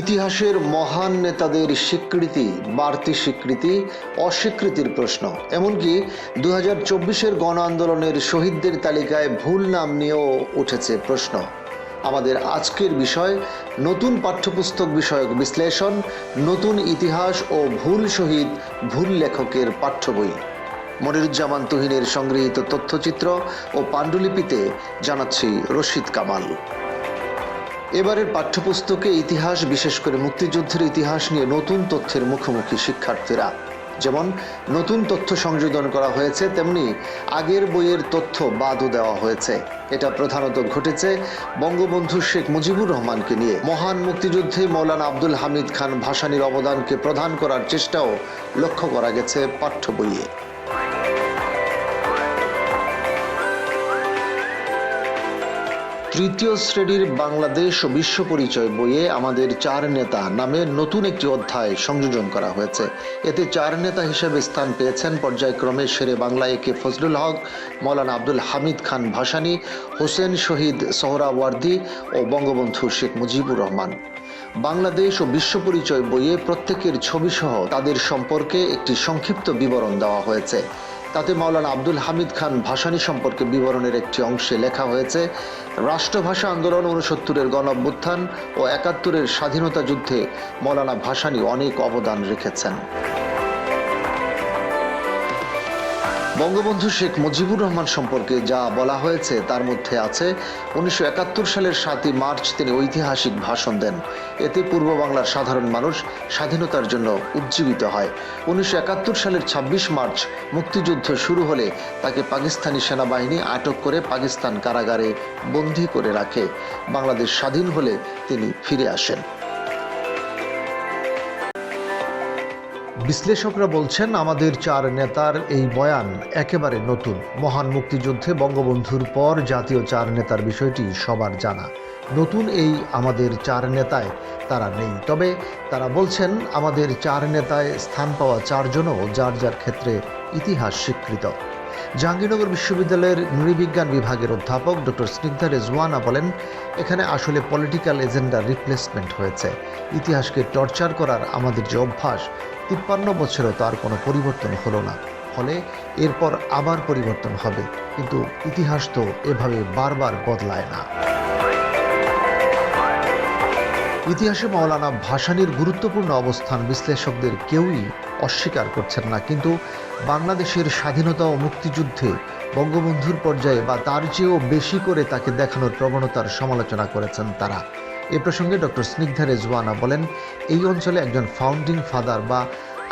ইতিহাসের মহান নেতাদের স্বীকৃতি, বাড়তি স্বীকৃতি, অস্বীকৃতির প্রশ্ন। এমনকি দু হাজার চব্বিশের গণ আন্দোলনের শহীদদের তালিকায় ভুল নাম নিয়েও উঠেছে প্রশ্ন। আমাদের আজকের বিষয়, নতুন পাঠ্যপুস্তক বিষয়ক বিশ্লেষণ, নতুন ইতিহাস ও ভুল শহীদ, ভুল লেখকের পাঠ্য বই। মনিরুজ্জামান তুহিনের সংগৃহীত তথ্যচিত্র ও পাণ্ডুলিপিতে জানাচ্ছি রশিদ কামাল। এবারের পাঠ্যপুস্তকে ইতিহাস, বিশেষ করে মুক্তিযুদ্ধের ইতিহাস নিয়ে নতুন তথ্যের মুখোমুখি শিক্ষার্থীরা। যেমন, নতুন তথ্য সংযোজন করা হয়েছে, তেমনি আগের বইয়ের তথ্য বাদও দেওয়া হয়েছে। এটা প্রধানত ঘটেছে বঙ্গবন্ধু শেখ মুজিবুর রহমানকে নিয়ে। মহান মুক্তিযুদ্ধে মৌলানা আব্দুল হামিদ খান ভাসানীর অবদানকে প্রদান করার চেষ্টাও লক্ষ্য করা গেছে পাঠ্য বইয়ে। তৃতীয় শ্রেণির বাংলাদেশ ও বিশ্ব পরিচয় বইয়ে আমাদের চার নেতা নামে নতুন একটি অধ্যায় সংযোজন করা হয়েছে। এতে চার নেতা হিসেবে স্থান পেয়েছেন পর্যায়ক্রমে শেরে বাংলা একে ফজলুল হক, মৌলানা আব্দুল হামিদ খান ভাসানী, হোসেন শহীদ সোহরাওয়ার্দী ও বঙ্গবন্ধু শেখ মুজিবুর রহমান। বাংলাদেশ ও বিশ্ব পরিচয় বইয়ে প্রত্যেকের ছবিসহ তাদের সম্পর্কে একটি সংক্ষিপ্ত বিবরণ দেওয়া হয়েছে। তাতে মাওলানা আব্দুল হামিদ খান ভাসানী সম্পর্কে বিবরণের একটি অংশে লেখা হয়েছে, রাষ্ট্রভাষা আন্দোলন উনসত্তরের গণ অভ্যুত্থান ও একাত্তরের স্বাধীনতা যুদ্ধে মৌলানা ভাসানী অনেক অবদান রেখেছেন। বঙ্গবন্ধু শেখ মুজিবুর রহমান সম্পর্কে যা বলা হয়েছে, তার মধ্যে আছে, উনিশশো একাত্তর সালের সাতই মার্চ তিনি ঐতিহাসিক ভাষণ দেন। এতে পূর্ব বাংলার সাধারণ মানুষ স্বাধীনতার জন্য উজ্জীবিত হয়। উনিশশো একাত্তর সালের ছাব্বিশ মার্চ মুক্তিযুদ্ধ শুরু হলে তাকে পাকিস্তানি সেনাবাহিনী আটক করে পাকিস্তান কারাগারে বন্দী করে রাখে। বাংলাদেশ স্বাধীন হলে তিনি ফিরে আসেন। বিশ্লেষকরা বলছেন, আমাদের চার নেতার এই বয়ান একেবারে নতুন। মহান মুক্তিযুদ্ধে বঙ্গবন্ধুর পর জাতীয় চার নেতার বিষয়টি সবার জানা। নতুন এই আমাদের চার নেতায় তারা নেই। তবে তারা বলছেন, আমাদের চার নেতায় স্থান পাওয়া চারজনও যার যার ক্ষেত্রে ইতিহাস স্বীকৃত। জাহাঙ্গীরনগর বিশ্ববিদ্যালয়ের নৃবিজ্ঞান বিভাগের অধ্যাপক ডক্টর স্নিগ্ধা রেজওয়ানা বলেন, এখানে আসলে পলিটিক্যাল এজেন্ডার রিপ্লেসমেন্ট হয়েছে। ইতিহাসকে টর্চার করার আমাদের যে অভ্যাস, তিপ্পান্ন বছরেও তার কোনো পরিবর্তন হলো না। ফলে এরপর আবার পরিবর্তন হবে। কিন্তু ইতিহাস তো এভাবে বারবার বদলায় না। ইতিহাসে মাওলানা ভাসানীর গুরুত্বপূর্ণ অবস্থান বিশ্লেষকদের কেউই অস্বীকার করছেন না। কিন্তু বাংলাদেশের স্বাধীনতা ও মুক্তিযুদ্ধে বঙ্গবন্ধুর পর্যায়ে বা তার চেয়েও বেশি করে তাকে দেখানোর প্রবণতার সমালোচনা করেছেন তারা। এ প্রসঙ্গে ডক্টর স্নিগ্ধা রেজওয়ানা বলেন, এই অঞ্চলে একজন ফাউন্ডিং ফাদার বা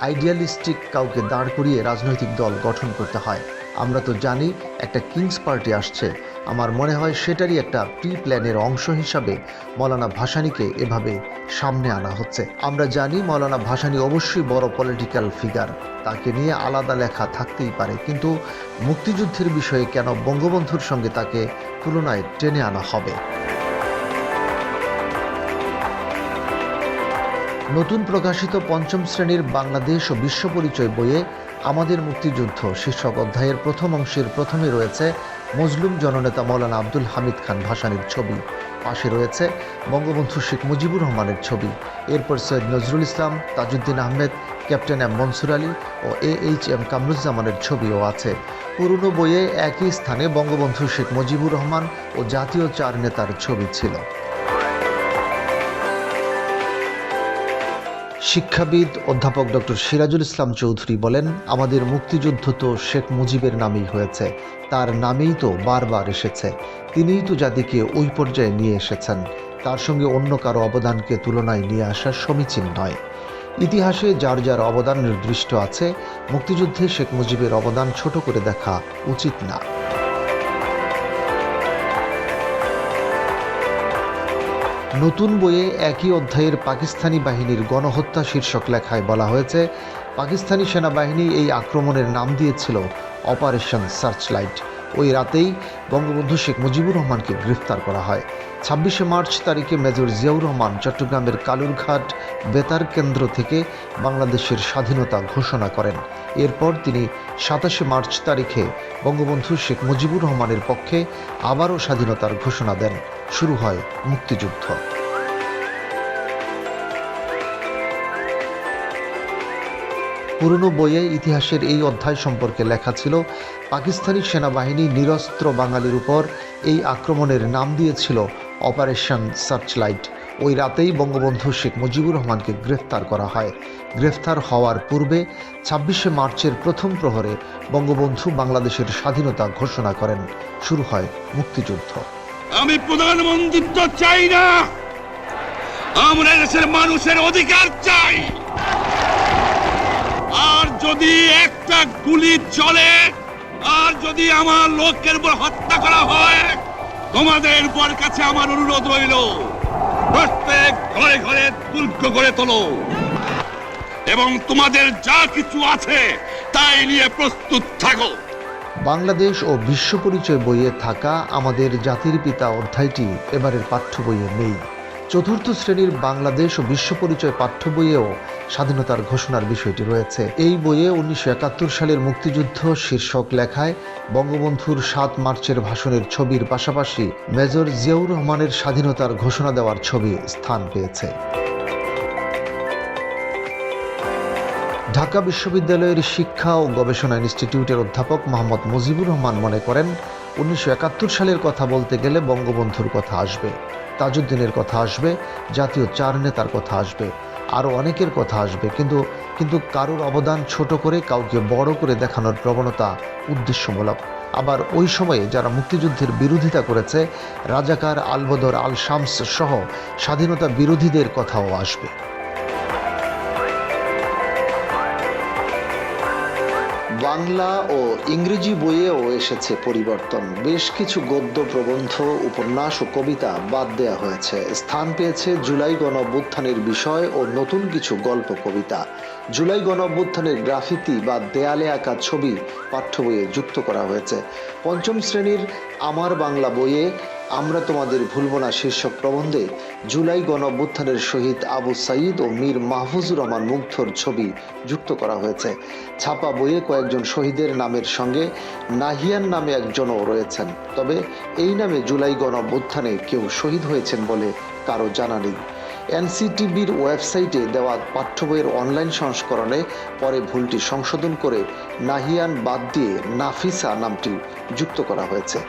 আইডিয়ালিস্টিক কাউকে দাঁড় করিয়ে রাজনৈতিক দল গঠন করতে হয়। আমরা তো জানি একটা কিংস পার্টি আসছে। আমার মনে হয় সেটারই একটা প্রি প্ল্যানের অংশ হিসাবে মৌলানা ভাসানীকে এভাবে সামনে আনা হচ্ছে। আমরা জানি মৌলানা ভাসানী অবশ্যই বড় পলিটিক্যাল ফিগার তাকে নিয়ে আলাদা লেখা থাকতেই পারে। কিন্তু মুক্তিযুদ্ধের বিষয়ে কেন বঙ্গবন্ধুর সঙ্গে তাকে তুলনায় টেনে আনা হবে? নতুন প্রকাশিত পঞ্চম শ্রেণির বাংলাদেশ ও বিশ্ব পরিচয় বইয়ে আমাদের মুক্তিযুদ্ধ শীর্ষক অধ্যায়ের প্রথম অংশের প্রথমে রয়েছে মজলুম জননেতা মৌলানা আব্দুল হামিদ খান ভাসানীর ছবি। পাশে রয়েছে বঙ্গবন্ধু শেখ মুজিবুর রহমানের ছবি। এরপর সৈয়দ নজরুল ইসলাম, তাজউদ্দিন আহমেদ, ক্যাপ্টেন এম মনসুর আলী ও এ এইচ এম কামরুজ্জামানের ছবিও আছে। পুরনো বইয়ে একই স্থানে বঙ্গবন্ধু শেখ মুজিবুর রহমান ও জাতীয় চার নেতার ছবি ছিল। শিক্ষাবিদ অধ্যাপক ডক্টর সিরাজুল ইসলাম চৌধুরী বলেন, আমাদের মুক্তিযুদ্ধ তো শেখ মুজিবের নামেই হয়েছে। তার নামেই তো বারবার এসেছে। তিনিই তো জাতিকে ওই পর্যায়ে নিয়ে এসেছেন। তার সঙ্গে অন্য কারও অবদানকে তুলনায় নিয়ে আসা সমীচীন নয়। ইতিহাসে যার যার অবদান নির্দিষ্ট আছে, মুক্তিযুদ্ধে শেখ মুজিবের অবদান ছোট করে দেখা উচিত না। নতুন বইয়ে একই অধ্যায়ের পাকিস্তানি বাহিনীর গণহত্যা শীর্ষক লেখায় বলা হয়েছে, পাকিস্তানি সেনাবাহিনী এই আক্রমণের নাম দিয়েছিল অপারেশন সার্চ লাইট ওই রাতেই বঙ্গবন্ধু শেখ মুজিবুর রহমানকে গ্রেফতার করা হয়। ছাব্বিশে মার্চ তারিখে মেজর জিয়াউর রহমান চট্টগ্রামের কালুরঘাট বেতার কেন্দ্র থেকে বাংলাদেশের স্বাধীনতা ঘোষণা করেন। এরপর তিনি সাতাশে মার্চ তারিখে বঙ্গবন্ধু শেখ মুজিবুর রহমানের পক্ষে আবারও স্বাধীনতার ঘোষণা দেন। শুরু হয় মুক্তিযুদ্ধ। পুরনো বইয়ে ইতিহাসের এই অধ্যায় সম্পর্কে লেখা ছিল, পাকিস্তানি সেনাবাহিনী নিরস্ত্র বাঙালির উপর এই আক্রমণের নাম দিয়েছিল অপারেশন সার্চলাইট। ওই রাতেই বঙ্গবন্ধু শেখ মুজিবুর রহমানকে গ্রেফতার করা হয়। গ্রেফতার হওয়ার পূর্বে ছাব্বিশে মার্চের প্রথম প্রহরে বঙ্গবন্ধু বাংলাদেশের স্বাধীনতা ঘোষণা করেন। শুরু হয় মুক্তিযুদ্ধ। আমি প্রধানমন্ত্রিত্ব চাই না। আমরা দেশের মানুষের অধিকার চাই। আর যদি একটা গুলি চলে, আর যদি আমার লোকের উপর হত্যা করা হয় তোমাদের বর কাছে আমার অনুরোধ রইল। প্রত্যেক ঘরে ঘরে দুর্গ গড়ে তোলো। এবং তোমাদের যা কিছু আছে, তাই নিয়ে প্রস্তুত থাকো। বাংলাদেশ ও বিশ্ব পরিচয় বইয়ে থাকা আমাদের জাতির পিতা অধ্যায়টি এবারের পাঠ্য বইয়ে নেই। চতুর্থ শ্রেণির বাংলাদেশ ও বিশ্ব পরিচয় পাঠ্য বইয়েও স্বাধীনতার ঘোষণার বিষয়টি রয়েছে। এই বইয়ে উনিশশো একাত্তর সালের মুক্তিযুদ্ধ শীর্ষক লেখায় বঙ্গবন্ধুর সাত মার্চের ভাষণের ছবির পাশাপাশি মেজর জিয়াউর রহমানের স্বাধীনতার ঘোষণা দেওয়ার ছবি স্থান পেয়েছে। ঢাকা বিশ্ববিদ্যালয়ের শিক্ষা ও গবেষণা ইনস্টিটিউটের অধ্যাপক মোহাম্মদ মুজিবুর রহমান মনে করেন উনিশশো একাত্তর সালের কথা বলতে গেলে বঙ্গবন্ধুর কথা আসবে, তাজউদ্দিনের কথা আসবে, জাতীয় চার নেতার কথা আসবে, আরও অনেকের কথা আসবে, কিন্তু কিন্তু কারোর অবদান ছোট করে, কাউকে বড় করে দেখানোর প্রবণতা উদ্দেশ্যমূলক। আবার ওই সময়ে যারা মুক্তিযুদ্ধের বিরোধিতা করেছে, রাজাকার আলবদর আল শামস সহ স্বাধীনতা বিরোধীদের কথাও আসবে। বাংলা ও ইংরেজি বইয়েও এসেছে পরিবর্তন। বেশ কিছু গদ্য, প্রবন্ধ, উপন্যাস ও কবিতা বাদ দেওয়া হয়েছে। স্থান পেয়েছে জুলাই গণ বিষয় ও নতুন কিছু গল্প কবিতা। জুলাই গণ গ্রাফিতি বা দেয়ালে আঁকা ছবি পাঠ্য বইয়ে যুক্ত করা হয়েছে। পঞ্চম শ্রেণির আমার বাংলা বইয়ে আমরা তোমাদের ভুলব না শীর্ষক প্রবন্ধে জুলাই গণ অভ্যুত্থানের শহীদ আবু সাইদ ও মীর মাহফুজুর রহমান মুগ্ধর ছবি যুক্ত করা হয়েছে। ছাপা বইয়ে কয়েকজন শহীদের নামের সঙ্গে নাহিয়ান নামে একজনও রয়েছেন। তবে এই নামে জুলাই গণ অভ্যুত্থানে কেউ শহীদ হয়েছেন বলে কারও জানা নেই। এনসিটিবির ওয়েবসাইটে দেওয়া পাঠ্য বইয়ের অনলাইন সংস্করণে পরে ভুলটি সংশোধন করে নাহিয়ান বাদ দিয়ে নাফিসা নামটি যুক্ত করা হয়েছে।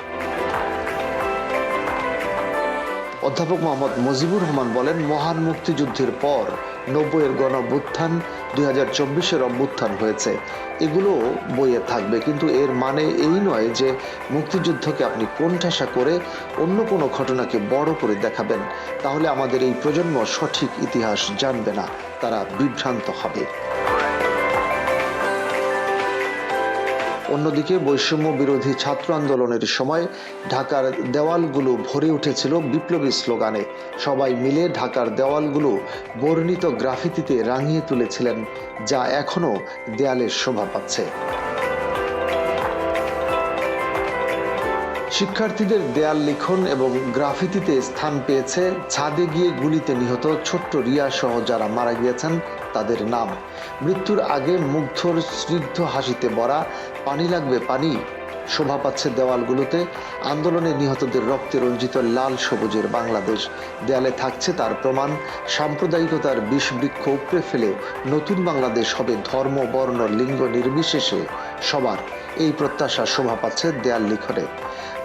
অধ্যাপক মোহাম্মদ মুজিবুর রহমান বলেন, মহান মুক্তিযুদ্ধের পর নব্বইয়ের গণ অভ্যুত্থান দুই হাজার চব্বিশের অভ্যুত্থান হয়েছে। এগুলো বইয়ে থাকবে, কিন্তু এর মানে এই নয় যে মুক্তিযুদ্ধকে আপনি কোণঠাসা করে অন্য কোনো ঘটনাকে বড় করে দেখাবেন। তাহলে আমাদের এই প্রজন্ম সঠিক ইতিহাস জানবে না, তারা বিভ্রান্ত হবে। অন্যদিকে বৈষম্য বিরোধী ছাত্র আন্দোলনের সময় ঢাকার দেওয়ালগুলো ভরে উঠেছিল বিপ্লবী স্লোগানে। সবাই মিলে ঢাকার দেওয়ালগুলো বর্ণিত গ্রাফিতিতে রাঙিয়ে তুলেছিলেন, যা এখনও দেয়ালের শোভা পাচ্ছে। শিক্ষার্থীদের দেয়াল লিখন এবং গ্রাফিতিতে স্থান পেয়েছে ছাদে গিয়ে গুলিতে নিহত ছোট্ট রিয়া সহ যারা মারা গিয়েছেন তাদের নাম। মৃত্যুর আগে মুগ্ধর স্নিগ্ধ হাসিতে বরা পানি লাগবে, পানি। শোভা পাচ্ছে দেওয়ালগুলোতে। আন্দোলনে নিহতদের রক্তে রঞ্জিত লাল সবুজের বাংলাদেশ। দেয়ালে থাকছে তার প্রমাণ। সাম্প্রদায়িকতার বিষ বৃক্ষ উপড়ে ফেলে নতুন বাংলাদেশ হবে ধর্ম, বর্ণ, লিঙ্গ নির্বিশেষে সবার এই প্রত্যাশা শোভা পাচ্ছে দেয়াল লিখনে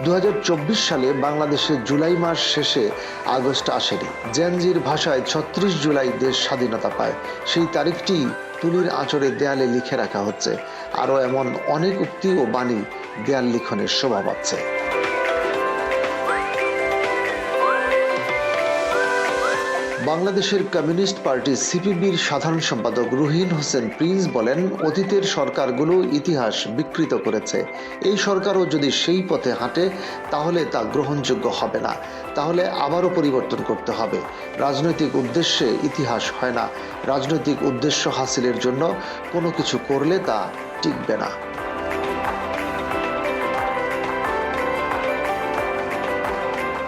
দু হাজার চব্বিশ সালে বাংলাদেশে জুলাই মাস শেষে আগস্ট আসেনি। জেনজির ভাষায় ছত্রিশ জুলাই দেশ স্বাধীনতা পায়। সেই তারিখটি তুলির আঁচড়ে দেয়ালে লিখে রাখা হচ্ছে। আরও এমন অনেক উক্তি ও বাণী দেয়াল লিখনের শোভা পাচ্ছে। বাংলাদেশের কমিউনিস্ট পার্টি সিপিবির সাধারণ সম্পাদক রুহিন হোসেন প্রিন্স বলেন, অতীতের সরকারগুলো ইতিহাস বিকৃত করেছে। এই সরকারও যদি সেই পথে হাঁটে, তাহলে তা গ্রহণযোগ্য হবে না। তাহলে আবারও পরিবর্তন করতে হবে। রাজনৈতিক উদ্দেশ্যে ইতিহাস হয় না। রাজনৈতিক উদ্দেশ্য হাসিলের জন্য কোনো কিছু করলে তা টিকবে না।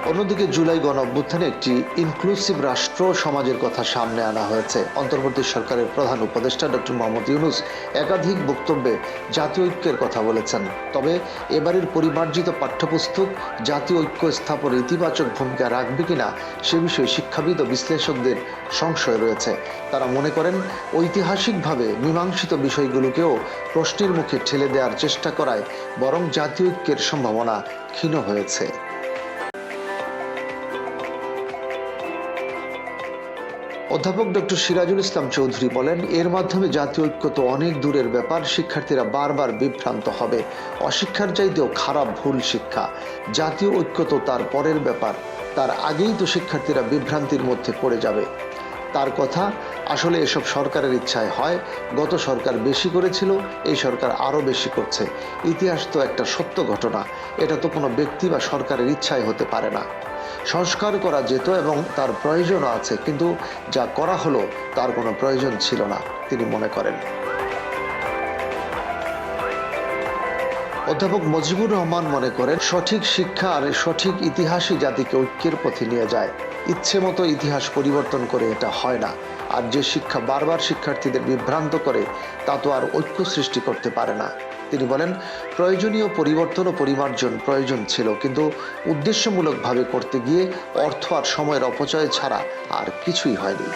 অন্যদিকে জুলাই গণ অভ্যুত্থানে একটি ইনক্লুসিভ রাষ্ট্র সমাজের কথা সামনে আনা হয়েছে। অন্তর্বর্তী সরকারের প্রধান উপদেষ্টা ডক্টর মোহাম্মদ ইউনুস একাধিক বক্তব্যে জাতীয় ঐক্যের কথা বলেছেন। তবে এবারের পরিমার্জিত পাঠ্যপুস্তক জাতীয় ঐক্য স্থাপনে ইতিবাচক ভূমিকা রাখবে কিনা সে বিষয়ে শিক্ষাবিদ ও বিশ্লেষকদের সংশয় রয়েছে। তারা মনে করেন, ঐতিহাসিকভাবে মীমাংসিত বিষয়গুলোকেও প্রশ্নের মুখে ঠেলে দেওয়ার চেষ্টা করায় বরং জাতীয় ঐক্যের সম্ভাবনা ক্ষীণ হয়েছে। অধ্যাপক ডক্টর সিরাজুল ইসলাম চৌধুরী বলেন, এর মাধ্যমে জাতীয় ঐক্য তো অনেক দূরের ব্যাপার, শিক্ষার্থীরা বারবার বিভ্রান্ত হবে। অশিক্ষার চাইতেও খারাপ ভুল শিক্ষা। জাতীয় ঐক্য তো তার পরের ব্যাপার, তার আগেই তো শিক্ষার্থীরা বিভ্রান্তির মধ্যে পড়ে যাবে। তার কথা, আসলে এসব সরকারের ইচ্ছায় হয়। গত সরকার বেশি করেছিল, এই সরকার আরও বেশি করছে। ইতিহাস তো একটা সত্য ঘটনা, এটা তো কোনো ব্যক্তি বা সরকারের ইচ্ছায় হতে পারে না। সংস্কার করা যেত এবং তার প্রয়োজনও আছে। কিন্তু যা করা হলো, তার কোনো প্রয়োজন ছিল না, তিনি মনে করেন। অধ্যাপক মজিবুর রহমান মনে করেন, সঠিক শিক্ষা আর সঠিক ইতিহাসই জাতিকে ঐক্যের পথে নিয়ে যায়। ইচ্ছে মতো ইতিহাস পরিবর্তন করে এটা হয় না। আর যে শিক্ষা বারবার শিক্ষার্থীদের বিভ্রান্ত করে, তা তো আর ঐক্য সৃষ্টি করতে পারে না। তিনি বলেন, প্রয়োজনীয় পরিবর্তন ও পরিমার্জন প্রয়োজন ছিল, কিন্তু উদ্দেশ্যমূলকভাবে করতে গিয়ে অর্থ আর সময়ের অপচয় ছাড়া আর কিছুই হয়নি।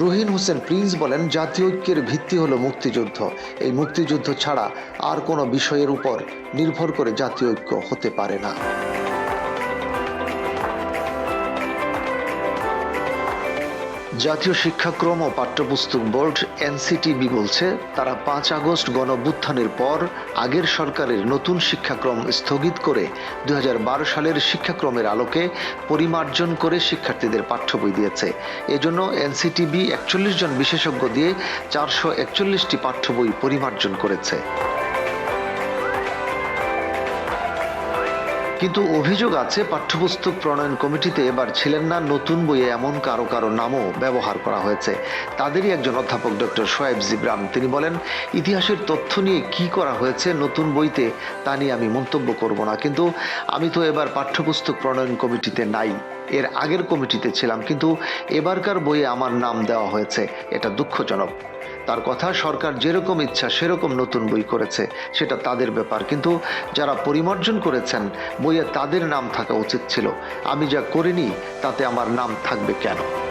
রুহিন হোসেন প্রিন্স বলেন, জাতীয় ঐক্যের ভিত্তি হলো মুক্তিযুদ্ধ। এই মুক্তিযুদ্ধ ছাড়া আর কোনো বিষয়ের উপর নির্ভর করে জাতীয় ঐক্য হতে পারে না। জাতীয় শিক্ষাক্রম ও পাঠ্যপুস্তক বোর্ড এনসিটিবি বলছে, তারা পাঁচ আগস্ট গণভ্যুত্থানের পর আগের সরকারের নতুন শিক্ষাক্রম স্থগিত করে দু হাজার বারো সালের শিক্ষাক্রমের আলোকে পরিমার্জন করে শিক্ষার্থীদের পাঠ্য বই দিয়েছে। এজন্য এনসিটিবি একচল্লিশ জন বিশেষজ্ঞ দিয়ে চারশো একচল্লিশটি পাঠ্য বই পরিমার্জন করেছে। কিন্তু অভিযোগ আছে, পাঠ্যপুস্তক প্রণয়ন কমিটিতে এবার ছিলেন না নতুন বইয়ে এমন কারও কারও নামও ব্যবহার করা হয়েছে। তাদেরই একজন অধ্যাপক ডক্টর সোয়েব জিব্রান। তিনি বলেন, ইতিহাসের তথ্য নিয়ে কি করা হয়েছে নতুন বইতে, তা নিয়ে আমি মন্তব্য করব না। কিন্তু আমি তো এবার পাঠ্যপুস্তক প্রণয়ন কমিটিতে নাই। এর আগের কমিটিতে ছিলাম, কিন্তু এবারকার বইয়ে আমার নাম দেওয়া হয়েছে। এটা দুঃখজনক। তার কথা, সরকার যেরকম ইচ্ছা সেরকম নতুন বই করেছে, সেটা তাদের ব্যাপার। কিন্তু যারা পরিমার্জন করেছেন বইয়ে তাদের নাম থাকা উচিত ছিল। আমি যা করিনি তাতে আমার নাম থাকবে কেন?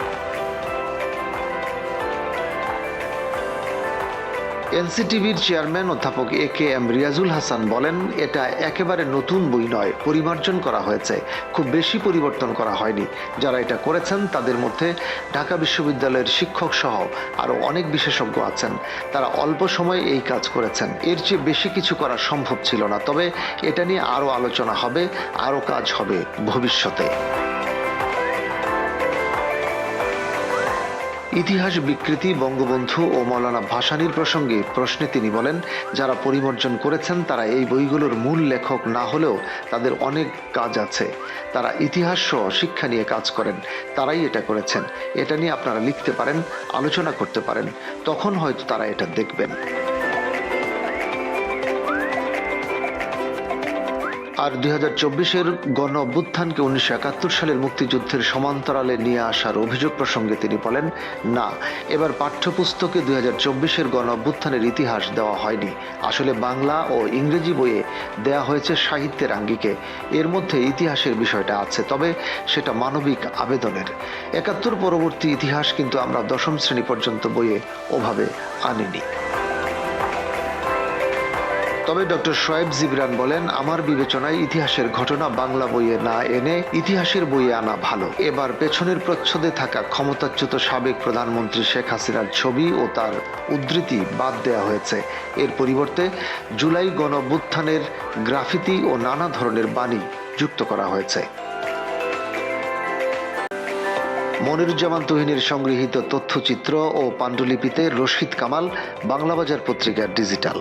এনসিটিভির চেয়ারম্যান অধ্যাপক A K M Riazul Hasan বলেন, এটা একেবারে নতুন বই নয়, পরিমার্জন করা হয়েছে। খুব বেশি পরিবর্তন করা হয়নি। যারা এটা করেছেন, তাদের মধ্যে ঢাকা বিশ্ববিদ্যালয়ের শিক্ষক সহ আরও অনেক বিশেষজ্ঞ আছেন। তারা অল্প সময়ে এই কাজ করেছেন। এর চেয়ে বেশি কিছু করা সম্ভব ছিল না। তবে এটা নিয়ে আরও আলোচনা হবে, আরও কাজ হবে ভবিষ্যতে। ইতিহাস বিকৃতি, বঙ্গবন্ধু ও মৌলানা ভাসানীর প্রসঙ্গে প্রশ্নে তিনি বলেন, যারা পরিমার্জন করেছেন তারা এই বইগুলোর মূল লেখক না হলেও তাদের অনেক কাজ আছে। তারা ইতিহাস সহ শিক্ষা নিয়ে কাজ করেন, তারাই এটা করেছেন। এটা নিয়ে আপনারা লিখতে পারেন, আলোচনা করতে পারেন। তখন হয়তো তারা এটা দেখবেন। আর দুই হাজার চব্বিশের গণ অভ্যুত্থানকে উনিশশো একাত্তর সালের মুক্তিযুদ্ধের সমান্তরালে নিয়ে আসার অভিযোগ প্রসঙ্গে তিনি বলেন, না, এবার পাঠ্যপুস্তকে দুই হাজার চব্বিশের গণ অভ্যুত্থানের ইতিহাস দেওয়া হয়নি। আসলে বাংলা ও ইংরেজি বইয়ে দেয়া হয়েছে সাহিত্যের আঙ্গিকে। এর মধ্যে ইতিহাসের বিষয়টা আছে, তবে সেটা মানবিক আবেদনের। একাত্তর পরবর্তী ইতিহাস কিন্তু আমরা দশম শ্রেণি পর্যন্ত বইয়ে ওভাবে আনিনি। তবে ডক্টর শোয়েব জিবরান বলেন, আমার বিবেচনায় ইতিহাসের ঘটনা বাংলা বইয়ে না এনে ইতিহাসের বইয়ে আনা ভালো। এবার পেছনের প্রচ্ছদে থাকা ক্ষমতাচ্যুত সাবেক প্রধানমন্ত্রী শেখ হাসিনার ছবি ও তার উদ্ধৃতি বাদ দেওয়া হয়েছে। এর পরিবর্তে জুলাই গণঅভ্যুত্থানের গ্রাফিতি ও নানা ধরনের বাণী যুক্ত করা হয়েছে। মনিরুজ্জামান তুহিনের সংগৃহীত তথ্যচিত্র ও পাণ্ডুলিপিতে রশিদ কামাল, বাংলাবাজার পত্রিকার ডিজিটাল।